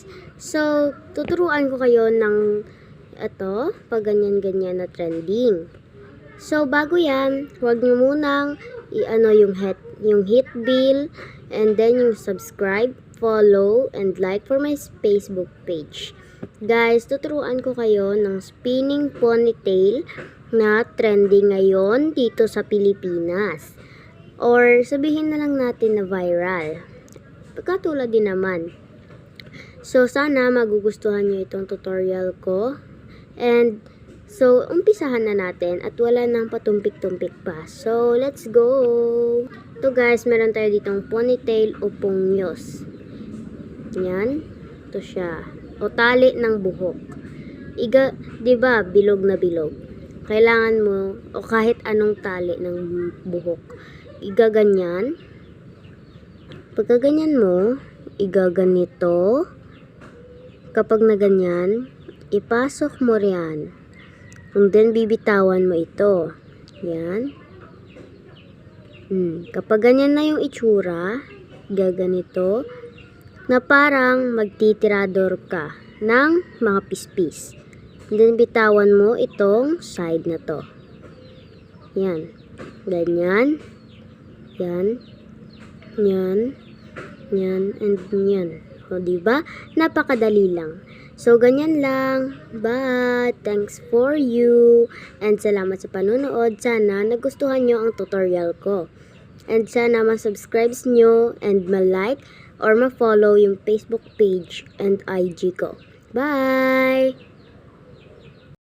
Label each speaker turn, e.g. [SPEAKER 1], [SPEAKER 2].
[SPEAKER 1] guys. So, tuturuan ko kayo ng ito, pag ganyan-ganyan na trending. So, bago yan, huwag nyo munang i-ano yung hit, yung hit bill and then yung subscribe, follow, and like for my Facebook page. Guys, tuturuan ko kayo ng spinning ponytail na trending ngayon dito sa Pilipinas. Or sabihin na lang natin na viral. Katulad din naman. So, sana magugustuhan nyo itong tutorial ko. And, so, umpisahan na natin at wala nang patumpik-tumpik pa. So, let's go! Ito guys, meron tayo ditong ponytail o pongyos. Yan. Ito siya. O tali ng buhok. Iga, ba, bilog na bilog. Kailangan mo o kahit anong tali ng buhok. Igaganyan. Pagkaganyan mo, igaganito. Kapag na ganyan, ipasok mo riyan. And then, bibitawan mo ito. Yan. Hmm. Kapag ganyan na yung itsura, gaganito, na parang magtitirador ka ng mga pispis. And then, bitawan mo itong side na to. Yan. Ganyan. Yan. Yan. Yan. And yan. O, diba? Napakadali lang. So, ganyan lang. Bye! Thanks for you. And salamat sa panonood. Sana nagustuhan nyo ang tutorial ko. And sana ma-subscribe nyo and ma-like or ma-follow yung Facebook page and IG ko. Bye!